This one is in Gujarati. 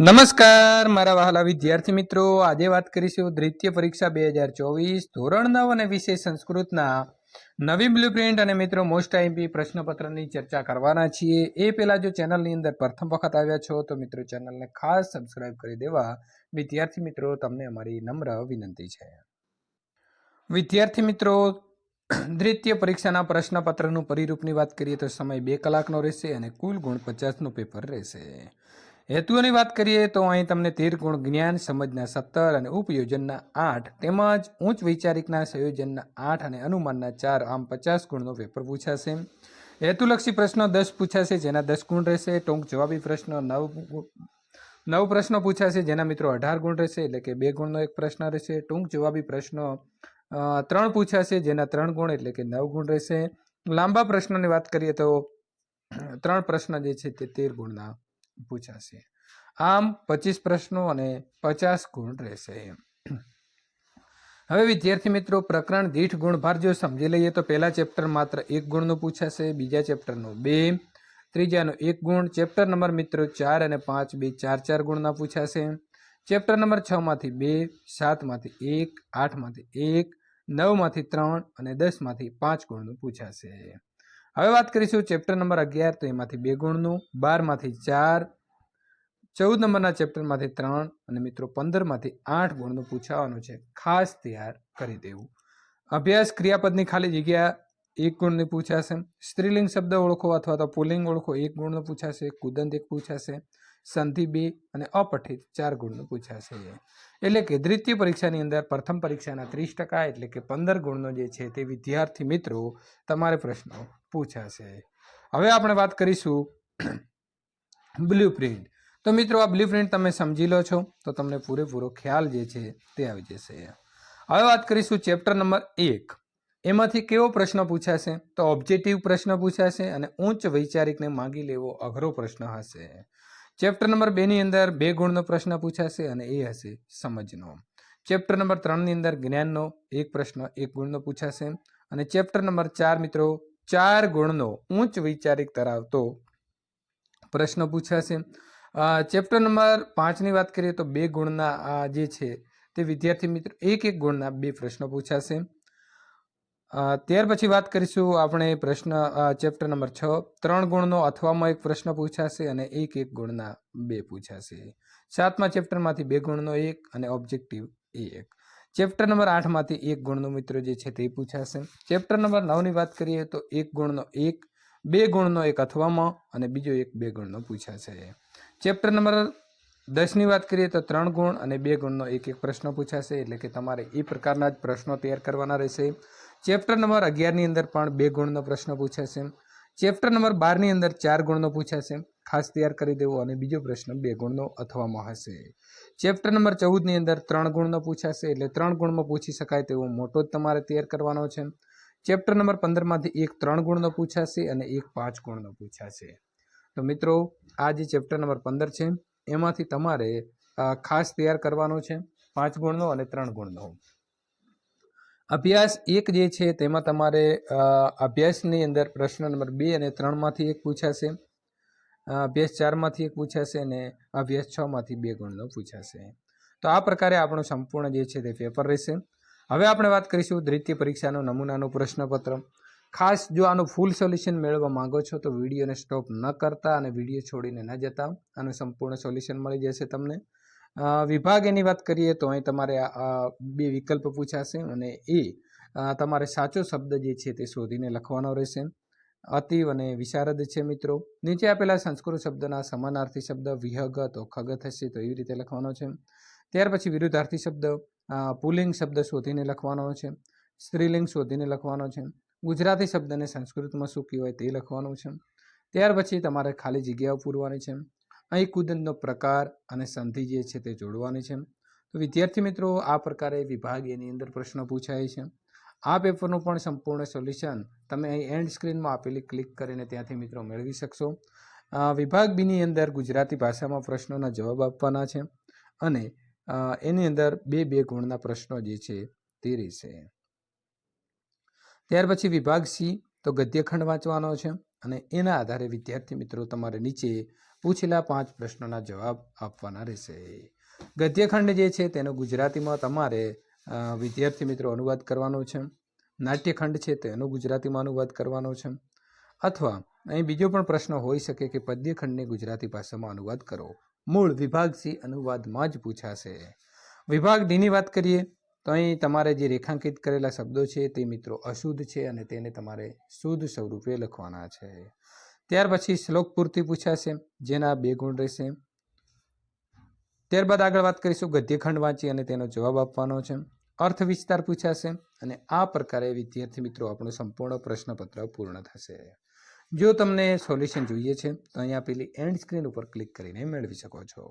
નમસ્કાર, મારા વહાલા વિદ્યાર્થી મિત્રો. આજે વાત કરીશું દ્વિતીય પરીક્ષા બે હજાર ચોવીસ ધોરણ નવ અને વિશેષ સંસ્કૃતના. નવી બ્લુપ્રિન્ટ અને મિત્રો મોસ્ટ આઈમ્પી પ્રશ્નપત્રની ચર્ચા કરવાના છીએ. એ પહેલાં જો ચેનલની અંદર પ્રથમ વખત આવ્યા છો, તો મિત્રો, ચેનલને ખાસ સબસ્ક્રાઇબ કરી દેવા. વિદ્યાર્થી મિત્રો, તમને અમારી નમ્ર વિનંતી છે. વિદ્યાર્થી મિત્રો, દ્વિતીય પરીક્ષાના પ્રશ્નપત્રનું પરિરૂપની વાત કરીએ તો સમય બે કલાકનો રહેશે અને કુલ ગુણ પચાસનું પેપર રહેશે. હેતુઓની વાત કરીએ તો અહીં તમને તેર ગુણ જ્ઞાન, સમજના સત્તર અને ઉપયોજનના આઠ તેમજ ઉચ્ચ વૈચારિકના સંયોજનના આઠ અને અનુમાનના ચાર, આમ પચાસ ગુણનો પેપર પૂછાશે. હેતુલક્ષી પ્રશ્નો દસ પૂછાશે, જેના દસ ગુણ રહેશે. ટૂંક જવાબી પ્રશ્નો નવ નવ પ્રશ્નો પૂછાશે, જેના મિત્રો અઢાર ગુણ રહેશે, એટલે કે બે ગુણનો એક પ્રશ્ન રહેશે. ટૂંક જવાબી પ્રશ્નો ત્રણ પૂછાશે, જેના ત્રણ ગુણ, એટલે કે નવ ગુણ રહેશે. લાંબા પ્રશ્નોની વાત કરીએ તો, ત્રણ પ્રશ્ન જે છે તે તેર ગુણના પૂછાશે. આમ પચીસ પ્રશ્નો અને પચાસ ગુણ રહેશે હવે વિદ્યાર્થી મિત્રો, પ્રકરણ દીઠ ગુણભાર જો સમજી લઈએ તો પહેલા ચેપ્ટર માત્ર એક ગુણનું પૂછાશે, બીજા ચેપ્ટરનો બે, ત્રીજાનો એક ગુણ, ચેપ્ટર નંબર મિત્રો ચાર અને પાંચ બે ચાર ચાર ગુણના પૂછાશે. ચેપ્ટર નંબર છ માંથી બે સાતમાંથી એક આઠમાંથી એક નવમાંથી ત્રણ અને દસમાંથી પાંચ ગુણનું પૂછાશે. હવે વાત કરીશું ચેપ્ટર નંબર અગિયાર, તો એમાંથી બે ગુણનું, બારમાંથી ચાર, ચૌદ નંબરના ચેપ્ટરમાંથી ત્રણ અને મિત્રો પંદરમાંથી આઠ ગુણનું પૂછાવાનું છે. ખાસ તૈયાર કરી દેવું. અભ્યાસ ક્રિયાપદની ખાલી જગ્યા એક ગુણની પૂછાશે. સ્ત્રીલિંગ શબ્દ ઓળખો અથવા તો પુલિંગ ઓળખો, એક ગુણનું પૂછાશે, કુદંત એક પૂછાશે, સંધિ બે અને અપઠિત ચાર ગુણનું પૂછાશે. એટલે કે દ્વિતીય પરીક્ષાની અંદર પ્રથમ પરીક્ષાના ત્રીસ ટકા એટલે કે પંદર ગુણનો જે છે તે વિદ્યાર્થી મિત્રો, તમારે પ્રશ્નો પૂછાશે. હવે આપણે વાત કરીશું બ્લુ પ્રિન્ટ તો મિત્રો, આ બ્લુ પ્રિન્ટ તમે સમજી લો છો, તો તમને પૂરેપૂરો ખ્યાલ જે છે તે આવી જશે. હવે વાત કરીશું ચેપ્ટર નંબર એક. એમાંથી કેવો પ્રશ્ન પૂછાશે? તો ઓબ્જેક્ટિવ પ્રશ્ન પૂછાશે અને ઉચ્ચ વૈચારિકને માગી લેવો અઘરો પ્રશ્ન હશે. ચેપ્ટર નંબર બેની અંદર બે ગુણનો પ્રશ્ન પૂછાશે અને એ હશે સમજનો. ચેપ્ટર નંબર ત્રણની અંદર જ્ઞાનનો એક પ્રશ્ન એક ગુણનો પૂછાશે. અને ચેપ્ટર નંબર ચાર, મિત્રો ચાર ગુણનો ઉચ્ચ વૈચારિક ધરાવતો પ્રશ્ન પૂછાશે. ચેપ્ટર નંબર પાંચની વાત કરીએ તો બે ગુણના જે છે તે વિદ્યાર્થી મિત્રો એક એક ગુણના બે પ્રશ્નો પૂછાશે. ત્યાર પછી વાત કરીશું આપણે પ્રશ્ન ચેપ્ટર નંબર છ. ત્રણ ગુણનો અથવામાં એક પ્રશ્ન પૂછાશે અને એક એક ગુણના બે પૂછાશે. સાતમા ચેપ્ટરમાંથી બે ગુણનો એક અને ઓબ્જેક્ટિવ એક. ચેપ્ટર નંબર આઠમાંથી એક ગુણનો મિત્રો જે છે તે પૂછાશે. ચેપ્ટર નંબર નવની વાત કરીએ તો એક ગુણનો એક, બે ગુણનો એક અથવામાં અને બીજો એક બે ગુણનો પૂછાશે. ચેપ્ટર નંબર દસની વાત કરીએ તો ત્રણ ગુણ અને બે ગુણનો એક એક પ્રશ્ન પૂછાશે, એટલે કે તમારે એ પ્રકારના જ પ્રશ્નો તૈયાર કરવાના રહેશે. ચેપ્ટર નંબર અગિયારની અંદર પણ બે ગુણનો પ્રશ્ન પૂછાશે. ચેપ્ટર નંબર બારની અંદર ચાર ગુણનો પૂછાશે. ખાસ તૈયાર કરી દેવો અને બીજો પ્રશ્ન બે ગુણનો અથવામાં હશે. ચેપ્ટર નંબર ચૌદની અંદર ત્રણ ગુણનો પૂછાશે એટલે ત્રણ ગુણમાં પૂછી શકાય તેવો મોટો જ તમારે તૈયાર કરવાનો છે. ચેપ્ટર નંબર પંદરમાંથી એક ત્રણ ગુણનો પૂછાશે અને એક પાંચ ગુણનો પૂછાશે. તો મિત્રો, આ જે ચેપ્ટર નંબર પંદર છે, એમાંથી તમારે ખાસ તૈયાર કરવાનો છે, પાંચ ગુણનો અને ત્રણ ગુણનો. અભ્યાસ એક જે છે તેમાં તમારે અભ્યાસની અંદર પ્રશ્ન નંબર બે અને ત્રણમાંથી એક પૂછાશે. અભ્યાસ ચારમાંથી એક પૂછાશે અને અભ્યાસ છમાંથી બે ગુણનો પૂછાશે. તો આ પ્રકારે આપણું સંપૂર્ણ જે છે તે પેપર રહેશે. હવે આપણે વાત કરીશું દ્વિતીય પરીક્ષાનું નમૂનાનું પ્રશ્નપત્ર. ખાસ જો આનું ફૂલ સોલ્યુશન મેળવવા માંગો છો તો વિડીયોને સ્ટોપ ન કરતા અને વીડિયો છોડીને ન જતા. આનું સંપૂર્ણ સોલ્યુશન મળી જશે તમને. વિભાગ એની વાત કરીએ તો અહીં તમારે બે વિકલ્પ પૂછાશે અને એ તમારે સાચો શબ્દ જે છે તે શોધીને લખવાનો રહેશે. અતિવ અને વિશારદ છે, મિત્રો. નીચે આપેલા સંસ્કૃત શબ્દના સમાનાર્થી શબ્દ વિહગ, તો ખગત હશે, તો એવી રીતે લખવાનો છે. ત્યાર પછી વિરુદ્ધાર્થી શબ્દ પુલિંગ શબ્દ શોધીને લખવાનો છે. સ્ત્રીલિંગ શોધીને લખવાનો છે. ગુજરાતી શબ્દને સંસ્કૃતમાં શું કહેવાય તે લખવાનું છે. ત્યાર પછી તમારે ખાલી જગ્યાઓ પૂરવાની છે. અહીં કુદનનો પ્રકાર અને સંધિ જે છે તે જોડવાની છે. તો વિદ્યાર્થી મિત્રો, આ પ્રકારે વિભાગ એની અંદર પ્રશ્નો પૂછાય છે. આ પેપરનું પણ સંપૂર્ણ સોલ્યુશન તમે અહીં એન્ડ સ્ક્રીનમાં આપેલી ક્લિક કરીને ત્યાંથી મિત્રો મેળવી શકશો. વિભાગ બીની અંદર ગુજરાતી ભાષામાં પ્રશ્નોના જવાબ આપવાના છે અને એની અંદર બે બે ગુણના પ્રશ્નો જે છે તે રહેશે. ત્યાર પછી વિભાગ સી તો ગદ્યખંડ વાંચવાનો છે અને એના આધારે વિદ્યાર્થી મિત્રો તમારે નીચે પૂછેલા પાંચ પ્રશ્નોના જવાબ આપવાના રહેશે. ગદ્યખંડ જે છે તેનો ગુજરાતીમાં તમારે વિદ્યાર્થી મિત્રો અનુવાદ કરવાનો છે. નાટ્યખંડ છે તેનો ગુજરાતીમાં અનુવાદ કરવાનો છે. અથવા અહીં બીજો પણ પ્રશ્ન હોઈ શકે કે પદ્યખંડને ગુજરાતી ભાષામાં અનુવાદ કરો. મૂળ વિભાગ સી અનુવાદમાં જ પૂછાશે. વિભાગ ડીની વાત કરીએ, તો અહીં તમારે જે રેખાંકિત કરેલા શબ્દો છે તે મિત્રો અશુદ્ધ છે અને તેને તમારે શુદ્ધ સ્વરૂપે લખવાના છે. ત્યાર પછી શ્લોક પૂર્તિ પૂછાશે, જેના બે ગુણ રહેશે. ત્યારબાદ આગળ વાત કરીશું ગદ્યખંડ વાંચી અને તેનો જવાબ આપવાનો છે. અર્થ વિસ્તાર પૂછાશે અને આ પ્રકારે વિદ્યાર્થી મિત્રો આપણું સંપૂર્ણ પ્રશ્નપત્ર પૂર્ણ થશે. જો તમને સોલ્યુશન જોઈએ છે, તો અહીંયા પેલી એન્ડ સ્ક્રીન ઉપર ક્લિક કરીને મેળવી શકો છો.